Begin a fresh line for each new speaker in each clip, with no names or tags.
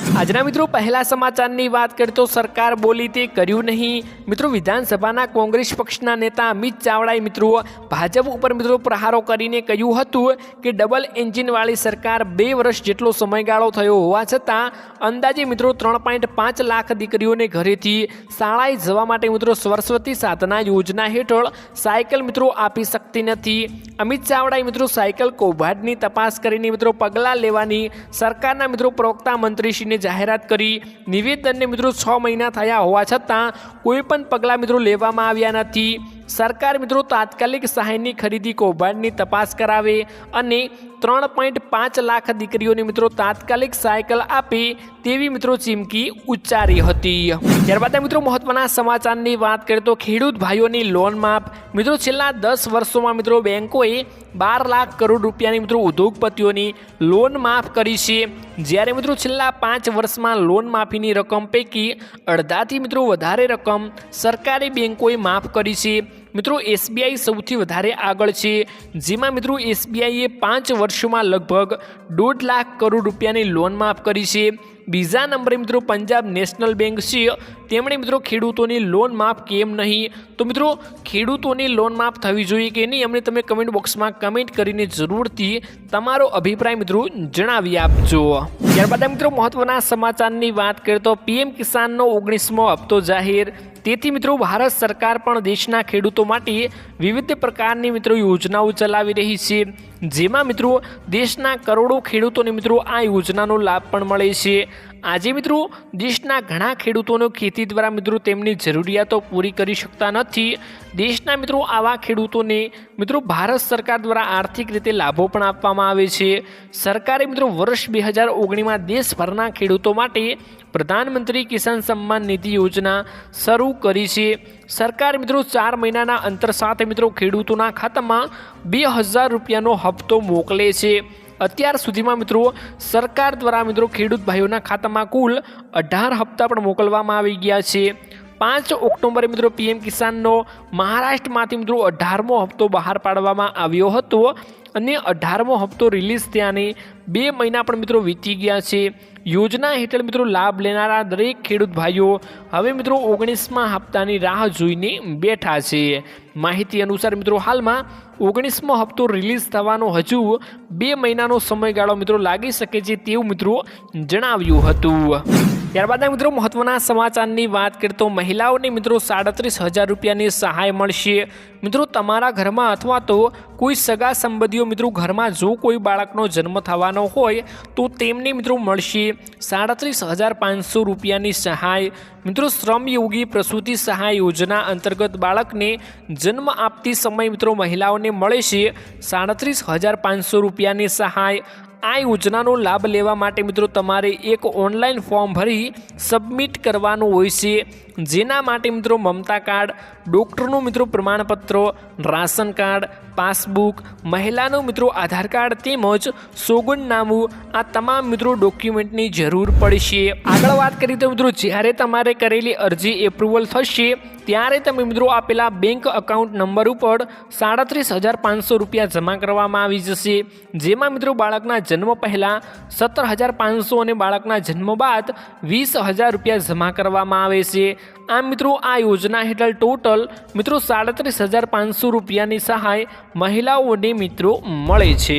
આજના મિત્રો, પહેલા સમાચારની વાત કરીએ તો સરકાર બોલી તે કર્યું નહીં. મિત્રો, વિધાનસભાના કોંગ્રેસ પક્ષના નેતા અમિત ચાવડાએ મિત્રો ભાજપ ઉપર મિત્રો પ્રહારો કરીને કહ્યું હતું કે ડબલ એન્જિનવાળી સરકાર બે વર્ષ જેટલો સમયગાળો થયો હોવા છતાં અંદાજે મિત્રો ત્રણ પોઈન્ટ પાંચ લાખ દીકરીઓને ઘરેથી શાળાએ જવા માટે મિત્રો સરસ્વતી સાધના યોજના હેઠળ સાયકલ મિત્રો આપી શકતી નથી. અમિત ચાવડાએ મિત્રો સાયકલ કૌભાંડની તપાસ કરીને મિત્રો પગલાં લેવાની સરકારના મિત્રો પ્રવક્તા મંત્રીશ્રીને જાહેરાત કરી. નિવેદનને મિત્રો છ મહિના થયા હોવા છતાં કોઈ પણ પગલાં મિત્રો લેવામાં આવ્યા નથી. સરકાર મિત્રો તાત્કાલિક સહાયની ખરીદી કૌભાંડની તપાસ કરાવે અને ત્રણ પોઈન્ટ પાંચ લાખ દીકરીઓને મિત્રો તાત્કાલિક સાયકલ આપે તેવી મિત્રો ચીમકી ઉચ્ચારી હતી. ત્યારબાદ મિત્રો મહત્વના સમાચારની વાત કરીએ તો ખેડૂત ભાઈઓની લોન માફ. મિત્રો છેલ્લા દસ વર્ષોમાં મિત્રો બેન્કોએ બાર લાખ કરોડ રૂપિયાની મિત્રો ઉદ્યોગપતિઓની લોન માફ કરી છે. જ્યારે મિત્રો છેલ્લા પાંચ વર્ષમાં લોન માફીની રકમ પૈકી અડધાથી મિત્રો વધારે રકમ સરકારી બેંકોએ માફ કરી છે. મિત્રો એસબીઆઈ સૌથી વધારે આગળ છે, જેમાં મિત્રો એસબીઆઈએ પાંચ વર્ષોમાં લગભગ દોઢ લાખ કરોડ રૂપિયાની લોન માફ કરી છે. બીજા નંબરે મિત્રો પંજાબ નેશનલ બેંક છે. તેમણે મિત્રો ખેડૂતોની લોન માફ કેમ નહીં? તો મિત્રો, ખેડૂતોની લોન માફ થવી જોઈએ કે નહીં અમને તમે કમેન્ટ બોક્સમાં કમેન્ટ કરીને જરૂરથી તમારો અભિપ્રાય મિત્રો જણાવી આપજો. ત્યારબાદ મિત્રો મહત્વના સમાચારની વાત કરીએ તો પીએમ કિસાનનો ઓગણીસમો હપ્તો જાહેર. તેથી મિત્રો, ભારત સરકાર પણ દેશના ખેડૂતો માટે વિવિધ પ્રકારની મિત્રો યોજનાઓ ચલાવી રહી છે. જેમાં મિત્રો, દેશના કરોડો ખેડૂતોને મિત્રો આ યોજનાનો લાભ પણ મળે છે. આજે મિત્રો દેશના ઘણા ખેડૂતોનો ખેતી દ્વારા મિત્રો તેમની જરૂરિયાતો પૂરી કરી શકતા નથી. દેશના મિત્રો આવા ખેડૂતોને મિત્રો ભારત સરકાર દ્વારા આર્થિક રીતે લાભો પણ આપવામાં આવે છે. સરકારે મિત્રો વર્ષ બે હજાર ઓગણીમાં દેશભરના ખેડૂતો માટે પ્રધાનમંત્રી કિસાન સન્માન નિધિ યોજના શરૂ કરી છે. સરકાર મિત્રો ચાર મહિનાના અંતર સાથે મિત્રો ખેડૂતોના ખાતામાં બે હજાર રૂપિયાનો હપ્તો મોકલે છે. અત્યાર સુધીમાં મિત્રો, સરકાર દ્વારા મિત્રો ખેડૂત ભાઈઓના ખાતામાં કુલ અઢાર હપ્તા પણ મોકલવામાં આવી ગયા છે. પાંચ ઓક્ટોબરે મિત્રો પીએમ કિસાનનો મહારાષ્ટ્રમાંથી મિત્રો અઢારમો હપ્તો બહાર પાડવામાં આવ્યો હતો. અને અઢારમો હપ્તો રિલીઝ થયાને બે મહિના પણ મિત્રો વીતી ગયા છે. યોજના હેઠળ મિત્રો લાભ લેનારા દરેક ખેડૂત ભાઈઓ હવે મિત્રો ઓગણીસમાં હપ્તાની રાહ જોઈને બેઠા છે. માહિતી અનુસાર મિત્રો હાલમાં ઓગણીસમો હપ્તો રિલીઝ થવાનો હજુ બે મહિનાનો સમયગાળો મિત્રો લાગી શકે છે તેવું મિત્રો જણાવ્યું હતું. ત્યારબાદ મિત્રો મહત્વના સમાચારની વાત કરીએ તો મહિલાઓને મિત્રો સાડત્રીસ હજાર રૂપિયાની સહાય મળશે. મિત્રો તમારા ઘરમાં અથવા તો કોઈ સગા સંબંધીઓ મિત્રો ઘરમાં જો કોઈ બાળકનો જન્મ થવાનો હોય તો તેમને મિત્રો મળશે સાડત્રીસ હજાર પાંચસો રૂપિયાની સહાય. મિત્રો શ્રમયોગી પ્રસૂતિ સહાય યોજના અંતર્ગત બાળકને જન્મ આપતી સમય મિત્રો મહિલાઓને મળે છે સાડત્રીસ હજાર પાંચસો રૂપિયાની સહાય. આ યોજનાનો લાભ લેવા માટે મિત્રો તમારે એક ઓનલાઈન ફોર્મ ભરી સબમિટ કરવાનું હોય છે. જેના માટે મિત્રો મમતા કાર્ડ, ડૉક્ટરનું મિત્રો પ્રમાણપત્ર, રાશન કાર્ડ, પાસબુક, મહિલાનું મિત્રો આધાર કાર્ડ તેમજ સોગંદનામું આ તમામ મિત્રો ડોક્યુમેન્ટની જરૂર પડશે. આગળ વાત કરીએ તો મિત્રો જ્યારે તમારે કરેલી અરજી એપ્રુવલ થશે ત્યારે તમે મિત્રો આપેલા બેંક અકાઉન્ટ નંબર ઉપર સાડત્રીસ હજાર પાંચસો રૂપિયા જમા કરવામાં આવી જશે. જેમાં મિત્રો બાળકના જન્મ પહેલાં સત્તર હજાર પાંચસો અને બાળકના જન્મ બાદ વીસ હજાર રૂપિયા જમા કરવામાં આવે છે. આમ મિત્રો આ યોજના હેઠળ ટોટલ મિત્રો સાડત્રીસ હજાર પાંચસો રૂપિયાની સહાય મહિલાઓને મિત્રો મળે છે.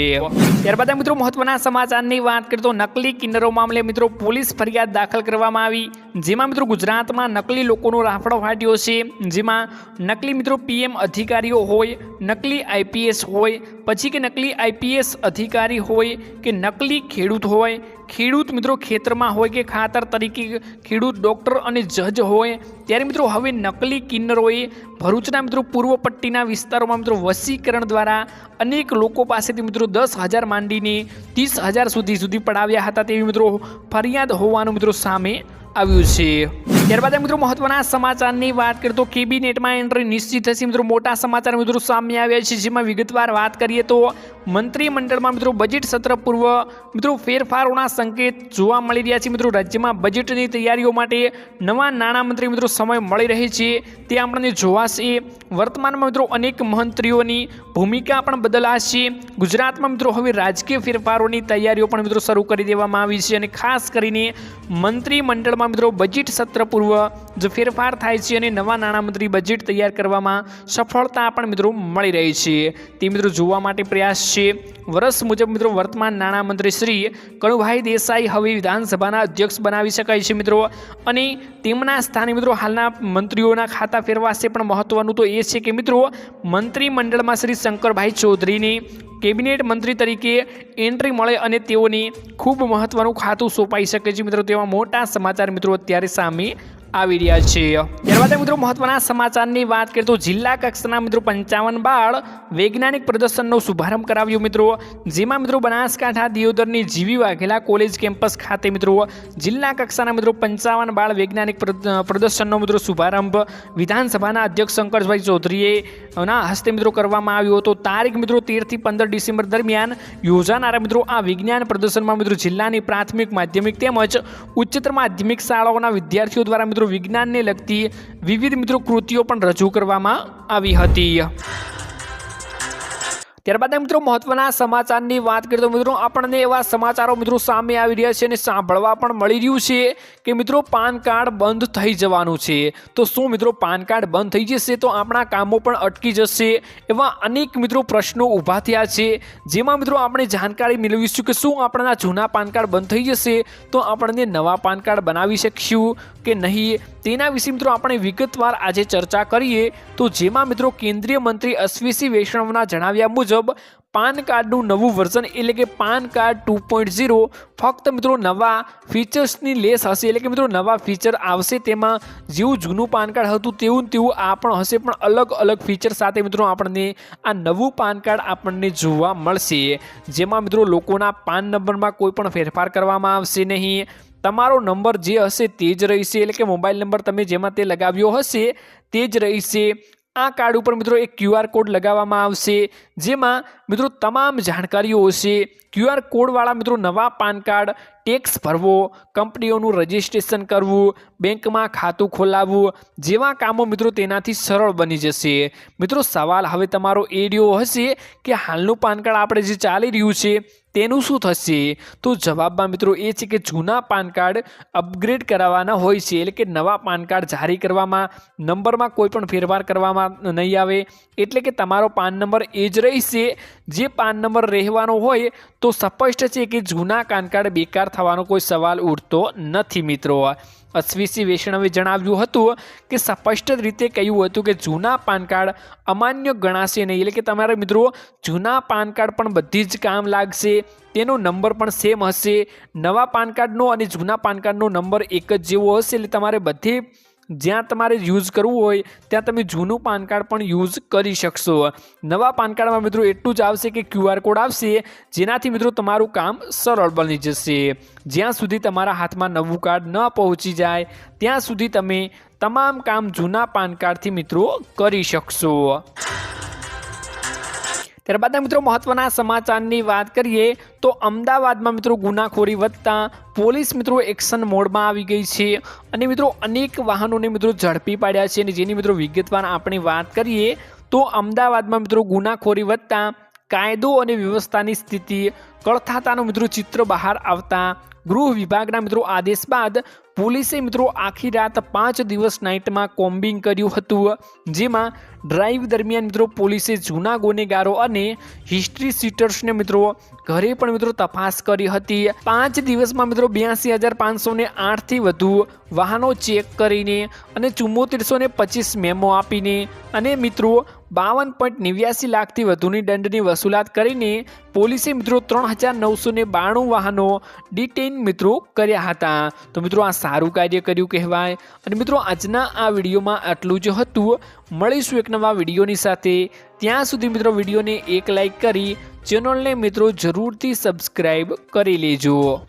ત્યારબાદ મિત્રો મહત્વના સમાચારની વાત કરીએ તો નકલી કિન્નરો મામલે મિત્રો પોલીસ ફરિયાદ દાખલ કરવામાં આવી. જેમાં મિત્રો ગુજરાતમાં નકલી લોકોનો રાફડો ફાટ્યો છે. જેમાં નકલી મિત્રો પીએમ અધિકારીઓ હોય, નકલી આઈપીએસ હોય, પછી કે નકલી આઈપીએસ અધિકારી હોય કે નકલી ખેડૂત હોય, ખેડૂત મિત્રો ખેતરમાં હોય કે ખાતર તરીકે ખેડૂત ડૉક્ટર અને જજ હોય, ત્યારે મિત્રો હવે નકલી કિન્નરોએ ભરૂચના મિત્રો પૂર્વ પટ્ટીના વિસ્તારોમાં મિત્રો વસીકરણ દ્વારા અનેક લોકો પાસેથી મિત્રો દસ હજાર માંડીને ત્રીસ હજાર સુધી સુધી પડાવ્યા હતા તેવી મિત્રો ફરિયાદ હોવાનું મિત્રો સામે આવ્યું છે. ત્યારબાદ મિત્રો મહત્વના સમાચારની વાત કરીએ તો કેબિનેટમાં એન્ટ્રી નિશ્ચિત થશે. મિત્રો મોટા સમાચાર મિત્રો સામે આવ્યા છે, જેમાં વિગતવાર વાત કરીએ તો મંત્રીમંડળમાં મિત્રો બજેટ સત્ર પૂર્વ મિત્રો ફેરફારોના સંકેત જોવા મળી રહ્યા છે. મિત્રો રાજ્યમાં બજેટની તૈયારીઓ માટે નવા નાણામંત્રી મિત્રો સમય મળી રહે છે. તે આપણને જોવાશે. વર્તમાનમાં મિત્રો અનેક મંત્રીઓની ભૂમિકા પણ બદલાશે. ગુજરાતમાં મિત્રો હવે રાજકીય ફેરફારોની તૈયારીઓ પણ મિત્રો શરૂ કરી દેવામાં આવી છે અને ખાસ કરીને મંત્રીમંડળમાં મિત્રો બજેટ સત્ર પૂર્વ જો ફેરફાર થાય છે અને નવા નાણામંત્રી બજેટ તૈયાર કરવામાં સફળતા પણ મિત્રો મળી રહી છે. તે મિત્રો જોવા માટે પ્રયાસ છે. વર્ષ મુજબ મિત્રો વર્તમાન નાણામંત્રી શ્રી કણુભાઈ દેસાઈ હવે વિધાનસભાના અધ્યક્ષ બનાવી શકાય છે મિત્રો. અને તેમના સ્થાને મિત્રો હાલના મંત્રીઓના ખાતા ફેરવાશે પણ મહત્વનું તો એ છે કે મિત્રો મંત્રીમંડળમાં શ્રી શંકરભાઈ ચૌધરીની કેબિનેટ મંત્રી તરીકે એન્ટ્રી મળે અને તેઓને ખૂબ મહત્વનું ખાતું સોંપાઈ શકે છે. મિત્રો, તેવા મોટા સમાચાર મિત્રો અત્યારે સામે આવી રહ્યા છે ત્યારબાદ મિત્રો મહત્વના સમાચારની વાત કરીએ તો જિલ્લા કક્ષાના મિત્રો પંચાવન બાળ વૈજ્ઞાનિક પ્રદર્શનનો શુભારંભ કરાવ્યો મિત્રો. જેમાં મિત્રો બનાસકાંઠા દિયોદરની જીવી વાઘેલા કોલેજ કેમ્પસ ખાતે મિત્રો જિલ્લા કક્ષાના મિત્રો પંચાવન બાળ વૈજ્ઞાનિક પ્રદર્શનનો મિત્રો શુભારંભ વિધાનસભાના અધ્યક્ષ શંકરભાઈ ચૌધરીએ ના હસ્તે મિત્રો કરવામાં આવ્યો હતો. તારીખ મિત્રો તેરથી પંદર ડિસેમ્બર દરમિયાન યોજાનારા મિત્રો આ વિજ્ઞાન પ્રદર્શનમાં મિત્રો જિલ્લાની પ્રાથમિક માધ્યમિક તેમજ ઉચ્ચતર માધ્યમિક શાળાઓના વિદ્યાર્થીઓ દ્વારા મિત્રો વિજ્ઞાનને લગતી વિવિધ મિત્રો કૃતિઓ પણ રજૂ કરવામાં આવી હતી. ત્યારબાદ મિત્રો મહત્વના સમાચારની વાત કરીએ તો મિત્રો આપણને એવા સમાચારો મિત્રો સામે આવી રહ્યા છે અને સાંભળવા પણ મળી રહ્યું છે કે મિત્રો પાન કાર્ડ બંધ થઈ જવાનું છે. તો શું મિત્રો પાન કાર્ડ બંધ થઈ જશે તો આપણા કામો પણ અટકી જશે એવા અનેક મિત્રો પ્રશ્નો ઊભા થયા છે. જેમાં મિત્રો આપણે જાણકારી મેળવીશું કે શું આપણા જૂના પાન કાર્ડ બંધ થઈ જશે તો આપણને નવા પાન કાર્ડ બનાવી શકશું કે નહીં? તેના વિશે મિત્રો આપણે વિગતવાર આજે ચર્ચા કરીએ. તો જેમાં મિત્રો કેન્દ્રીય મંત્રી અશ્વિસી વૈષ્ણવના જણાવ્યા મુજબ પાન કાર્ડનું નવું વર્ઝન એટલે કે PAN card two point zero ફક્ત મિત્રો નવા ફીચર્સની લેસ હશે એટલે કે મિત્રો નવા ફીચર આવશે તેમાં જેવું જૂનું પાન કાર્ડ હતું તેવું તેવું આ પણ હશે, પણ અલગ અલગ ફીચર સાથે મિત્રો આપણને આ નવું પાન કાર્ડ આપણને જોવા મળશે. જેમાં મિત્રો લોકોના પાન નંબરમાં કોઈ પણ ફેરફાર કરવામાં આવશે નહીં. તમારો નંબર જે હશે તે જ રહેશે એટલે કે મોબાઈલ નંબર તમે જેમાં તે લગાવ્યો હશે તે જ રહેશે. આ કાર્ડ ઉપર મિત્રો એક ક્યુઆર કોડ લગાવવામાં આવશે, જેમાં મિત્રો તમામ જાણકારીઓ હશે. ક્યુઆર કોડવાળા મિત્રો નવા પાન કાર્ડ ટેક્સ ભરવો, કંપનીઓનું રજિસ્ટ્રેશન કરવું, બેંકમાં ખાતું ખોલાવવું, જેવા કામો મિત્રો તેનાથી સરળ બની જશે. મિત્રો, સવાલ હવે તમારો એ રહ્યો હશે કે હાલનું પાન કાર્ડ આપણે જે ચાલી રહ્યું છે, તેનું શું થશે? તો જવાબમાં મિત્રો એ છે કે જૂના પાન કાર્ડ અપગ્રેડ કરાવવાના હોય છે, એટલે કે નવા પાન કાર્ડ જારી કરવામાં, નંબરમાં કોઈ પણ ફેરફાર કરવામાં નહીં આવે. એટલે કે તમારો પાન નંબર એ જ રહેશે. જે પાન નંબર રહેવાનો હોય, તો સ્પષ્ટ છે કે જૂના પાન કાર્ડ બેકાર થવાનો કોઈ સવાલ ઉઠતો નથી મિત્રો. અશ્વિસી વૈષ્ણવે જણાવ્યું હતું કે સ્પષ્ટ રીતે કહ્યું હતું કે જૂના પાન કાર્ડ અમાન્ય ગણાશે નહીં. એટલે કે તમારા મિત્રો, જૂના પાન કાર્ડ પણ બધી જ કામ લાગશે. તેનો નંબર પણ સેમ હશે. નવા પાન કાર્ડનો અને જૂના પાન કાર્ડનો નંબર એક જ જેવો હશે. એટલે તમારે બધે જ્યાં તમારે યુઝ કરવું હોય, ત્યાં તમે જૂનું પાન કાર્ડ પણ યુઝ કરી શકશો. નવા પાન કાર્ડમાં મિત્રો એટલું જ આવશે કે ક્યુઆર કોડ આવશે, જેનાથી મિત્રો તમારું કામ સરળ બની જશે. જ્યાં સુધી તમારા હાથમાં નવું કાર્ડ ન પહોંચી જાય, ત્યાં સુધી તમે તમામ કામ જૂના પાન કાર્ડથી મિત્રો કરી શકશો. ત્યારબાદ મિત્રો મહત્વના સમાચારની વાત કરીએ તો અમદાવાદમાં મિત્રો ગુનાખોરી વધતા પોલીસ મિત્રો એક્શન મોડમાં આવી ગઈ છે અને મિત્રો અનેક વાહનોને મિત્રો ઝડપી પાડ્યા છે અને જેની મિત્રો વિગતવાર આપણે વાત કરીએ તો અમદાવાદમાં મિત્રો ગુનાખોરી વધતા કાયદો અને વ્યવસ્થાની સ્થિતિ કળથાતાનું મિત્રો ચિત્ર બહાર આવતા ગૃહ વિભાગના મિત્રો આદેશ બાદ પોલીસે મિત્રો આખી રાત પાંચ દિવસ નાઇટમાં કોમ્બિંગ કર્યું હતું, જેમાં ડ્રાઈવ દરમિયાન મિત્રો પોલીસે જૂના ગુનેગારો અને હિસ્ટ્રી સીટર્સને મિત્રો ઘરે પણ મિત્રો તપાસ કરી હતી. પાંચ દિવસમાં મિત્રો બ્યાસી હજાર પાંચસો ને આઠથી વધુ વાહનો ચેક કરીને અને ચુમ્મોતેરસો ને પચીસ મેમો આપીને અને મિત્રો બાવન પોઈન્ટ નેવ્યાસી લાખથી વધુની દંડની વસૂલાત કરીને પોલીસે મિત્રો ત્રણ હજાર નવસો ને બાણું વાહનો ડિટેઇન મિત્રો કર્યા હતા. તો મિત્રો આ સારું કાર્ય કર્યું કહેવાય. અને મિત્રો આજના આ વિડીયોમાં આટલું જ હતું. મળીશું એક નવા વિડીયોની સાથે. ત્યાં સુધી મિત્રો વિડીયોને એક લાઈક કરી, ચેનલને મિત્રો જરૂરથી સબસ્ક્રાઈબ કરી લેજો.